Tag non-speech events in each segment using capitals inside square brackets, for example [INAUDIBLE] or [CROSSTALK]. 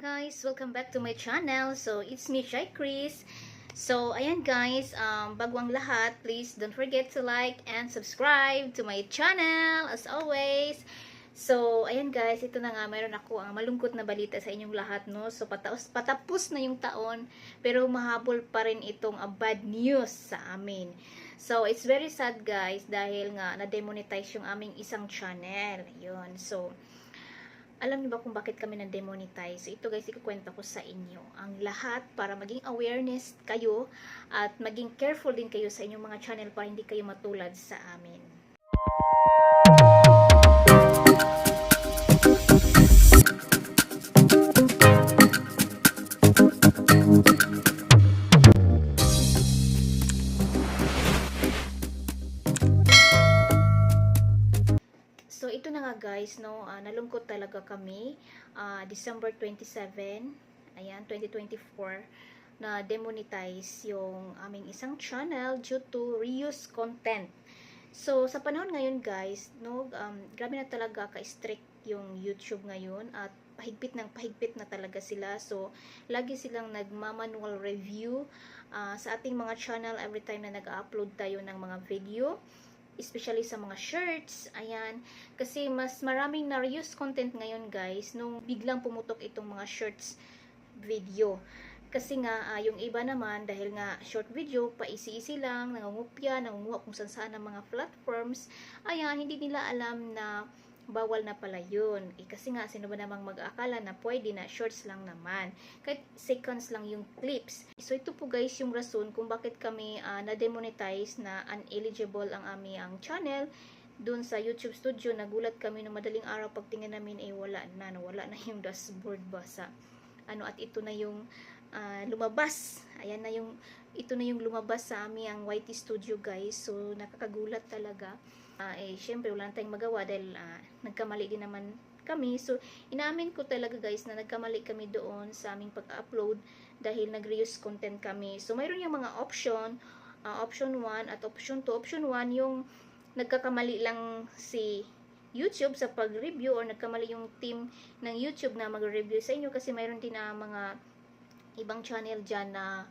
guys! Welcome back to my channel. So, it's me, Shy Chris. So, ayan guys, um, bago ang lahat, please don't forget to like and subscribe to my channel as always. So, ayan guys, ito na nga, mayroon ako ang malungkot na balita sa inyong lahat, no? So, pataos, patapos na yung taon, pero mahabol pa rin itong uh, bad news sa amin. So, it's very sad guys, dahil nga na-demonetize yung aming isang channel. Yun. So, alam niyo ba kung bakit kami na-demonetize? Ito guys, ikukwento ko sa inyo. Ang lahat para maging awareness kayo at maging careful din kayo sa inyong mga channel para hindi kayo matulad sa amin. Talaga kami. Ah, December 27, ayan, 2024, na demonetize yung aming isang channel due to reuse content. So, sa panahon ngayon guys, no, um, grabe na talaga ka-strict yung YouTube ngayon at pahigpit ng pahigpit na talaga sila. So, lagi silang nagma-manual review ah, sa ating mga channel every time na nag-upload tayo ng mga video especially sa mga shirts, ayan, kasi mas maraming na reuse content ngayon guys, nung biglang pumutok itong mga shirts video. Kasi nga, ah, yung iba naman, dahil nga short video, paisi-isi lang, nangungupya, nangunguha kung saan saan ng mga platforms, ayan, hindi nila alam na bawal na pala yun. Eh, kasi nga, sino ba namang mag-aakala na pwede na shorts lang naman. Kahit seconds lang yung clips. So, ito po guys yung rason kung bakit kami ah, na-demonetize na uneligible ang aming ang channel doon sa YouTube studio. Nagulat kami no madaling araw pagtingin namin eh wala na, wala na yung dashboard ba sa ano at ito na yung ah, lumabas. Ayan na yung ito na yung lumabas sa aming ang YT studio guys. So nakakagulat talaga. Ah, eh syempre wala tayong magawa dahil ah, nagkamali din naman kami. So inamin ko talaga guys na nagkamali kami doon sa aming pag-upload dahil nag-reuse content kami. So mayroon yung mga option, ah, option 1 at option 2. Option 1 yung nagkakamali lang si YouTube sa pag-review or nagkamali yung team ng YouTube na mag-review sa inyo kasi mayroon din na mga ibang channel dyan na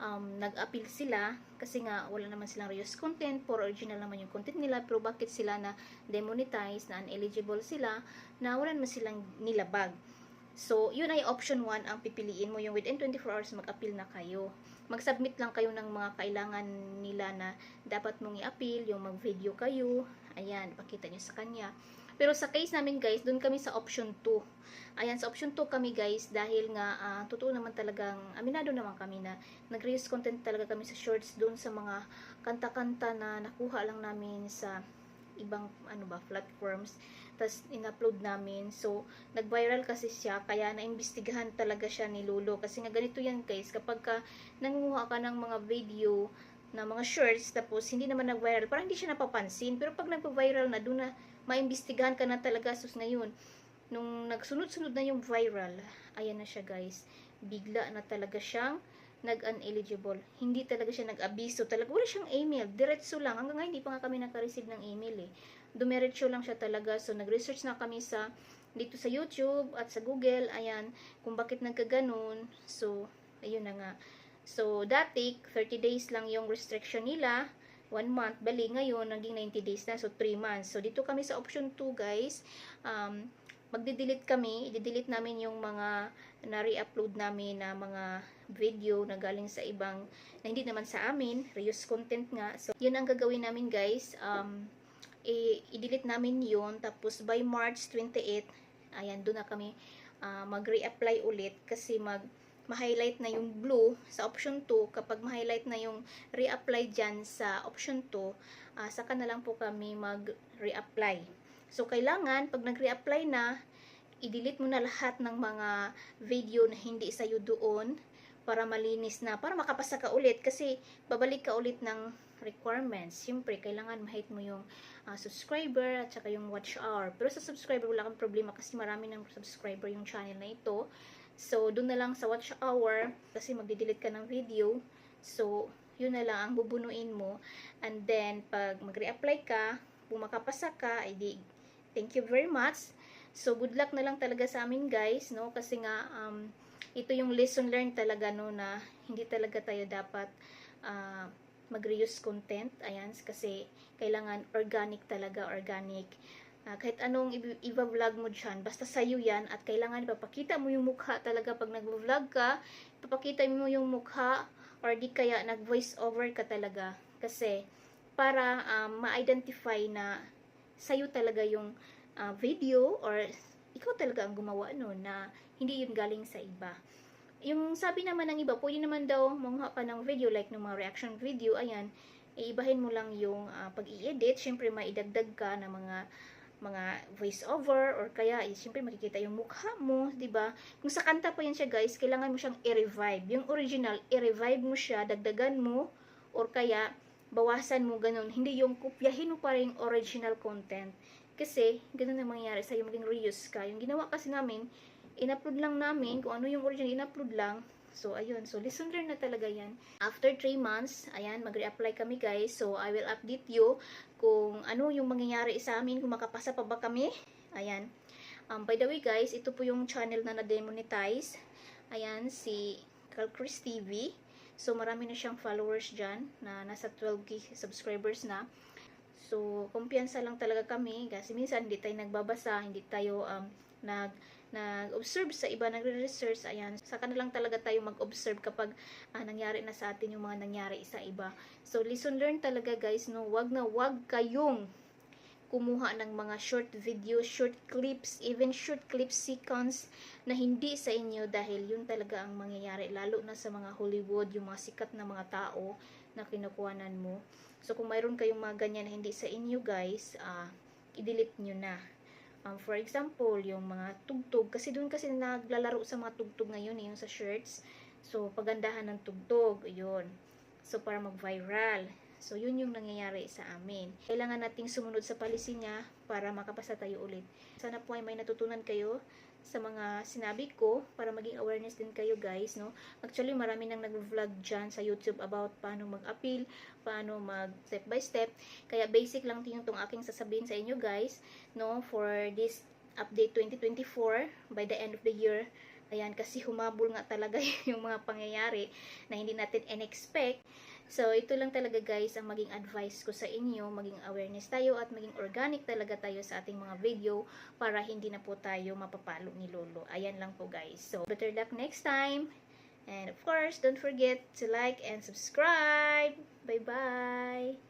um, nag-appeal sila kasi nga wala naman silang reuse content, for original naman yung content nila pero bakit sila na demonetize, na uneligible sila, na wala naman silang nilabag. So, yun ay option 1 ang pipiliin mo yung within 24 hours mag-appeal na kayo. Mag-submit lang kayo ng mga kailangan nila na dapat mong i-appeal, yung mag-video kayo, ayan, pakita nyo sa kanya. Pero sa case namin guys, doon kami sa option 2. Ayan, sa option 2 kami guys, dahil nga, ah, totoo naman talagang, aminado naman kami na nag-reuse content talaga kami sa shorts doon sa mga kanta-kanta na nakuha lang namin sa ibang ano ba platforms. Tapos in-upload namin. So nag-viral kasi siya kaya naimbestigahan talaga siya ni Lolo. Kasi nga ganito yan guys kapag ka nangunguha ka ng mga video na mga shorts tapos hindi naman nag-viral parang hindi siya napapansin. Pero pag nagpa-viral na doon na maimbestigahan ka na talaga sus ngayon nung nagsunod-sunod na yung viral ayan na siya guys bigla na talaga siyang nag-uneligible. Hindi talaga siya nag-abiso. Talaga, wala siyang email. Diretso lang. Hanggang ngayon, hindi pa nga kami nakareceive ng email eh. Dumiretso lang siya talaga. So, nag-research na kami sa dito sa YouTube at sa Google. Ayan, kung bakit nagkaganon. So, ayun na nga. So, dati, 30 days lang yung restriction nila. 1 month. Bali, ngayon, naging 90 days na. So, 3 months. So, dito kami sa option 2, guys. Um, magde-delete kami. I-delete namin yung mga na-re-upload namin na mga video na galing sa ibang na hindi naman sa amin, reuse content nga. So, yun ang gagawin namin guys. Um, i-delete namin yun. Tapos by March 28, ayan, doon na kami ah, mag-reapply ulit kasi mag ma-highlight na yung blue sa option 2. Kapag ma-highlight na yung reapply dyan sa option 2, ah, saka na lang po kami mag-reapply. So, kailangan, pag nag-reapply na, i-delete mo na lahat ng mga video na hindi sa'yo doon para malinis na, para makapasa ka ulit kasi babalik ka ulit ng requirements. Siyempre, kailangan ma-hit mo yung ah, subscriber at saka yung watch hour. Pero sa subscriber, wala kang problema kasi marami ng subscriber yung channel na ito. So, doon na lang sa watch hour kasi magde-delete ka ng video. So, yun na lang ang bubunuin mo. And then, pag mag-reapply ka, kung makapasa ka, edi thank you very much. So, good luck na lang talaga sa amin guys, no? Kasi nga, um, ito yung lesson learned talaga, no, na hindi talaga tayo dapat ah, mag-reuse content. Ayan, kasi kailangan organic talaga, organic. Ah, kahit anong i-vlog mo dyan, basta sa'yo yan at kailangan ipapakita mo yung mukha talaga pag nag-vlog ka, ipapakita mo yung mukha or di kaya nag-voice over ka talaga. Kasi para um, ma-identify na sa'yo talaga yung ah, video or ikaw talaga ang gumawa no na hindi yun galing sa iba. Yung sabi naman ng iba, pwede naman daw mangha pa ng video like ng mga reaction video, ayan, iibahin mo lang yung ah, pag-i-edit, syempre maidagdag ka ng mga mga voice over or kaya eh, syempre makikita yung mukha mo, 'di ba? Kung sa kanta pa yan siya, guys, kailangan mo siyang i-revive. Yung original, i-revive mo siya, dagdagan mo or kaya bawasan mo ganun. Hindi yung kopyahin mo pa rin yung original content. Kasi ganun ang mangyayari sa maging reuse ka. Yung ginawa kasi namin, in-upload lang namin kung ano yung original in-upload lang. So, ayun. So, lesson learned na talaga yan. After 3 months, ayan, mag-reapply kami guys. So, I will update you kung ano yung mangyayari sa amin, kung makapasa pa ba kami. Ayan. Um, by the way guys, ito po yung channel na na-demonetize. Ayan, si Calcris TV. So, marami na siyang followers dyan na nasa 12k subscribers na. So, kumpiyansa lang talaga kami kasi minsan hindi tayo nagbabasa, hindi tayo um, nag nag-observe sa iba, nagre-research, ayan, saka na lang talaga tayo mag-observe kapag ah, nangyari na sa atin yung mga nangyari sa iba. So, lesson learned talaga guys, no, wag na wag kayong kumuha ng mga short videos, short clips, even short clip sequence na hindi sa inyo dahil yun talaga ang mangyayari, lalo na sa mga Hollywood, yung mga sikat na mga tao na kinukuhanan mo. So, kung mayroon kayong mga ganyan na hindi sa inyo guys, ah, i-delete nyo na. Um, for example, yung mga tugtog, kasi doon kasi naglalaro sa mga tugtog ngayon, eh, yung sa shirts. So, pagandahan ng tugtog, yun. So, para mag-viral. So, yun yung nangyayari sa amin. Kailangan nating sumunod sa policy niya para makapasa tayo ulit. Sana po ay may natutunan kayo sa mga sinabi ko para maging awareness din kayo guys, no? Actually, marami nang nag-vlog dyan sa YouTube about paano mag-appeal, paano mag step by step. Kaya basic lang yung tong aking sasabihin sa inyo guys, no? For this update 2024 by the end of the year. Ayan, kasi humabol nga talaga [LAUGHS] yung mga pangyayari na hindi natin in-expect. So, ito lang talaga guys ang maging advice ko sa inyo, maging awareness tayo at maging organic talaga tayo sa ating mga video para hindi na po tayo mapapalo ni Lolo. Ayan lang po guys. So, better luck next time. And of course, don't forget to like and subscribe. Bye-bye!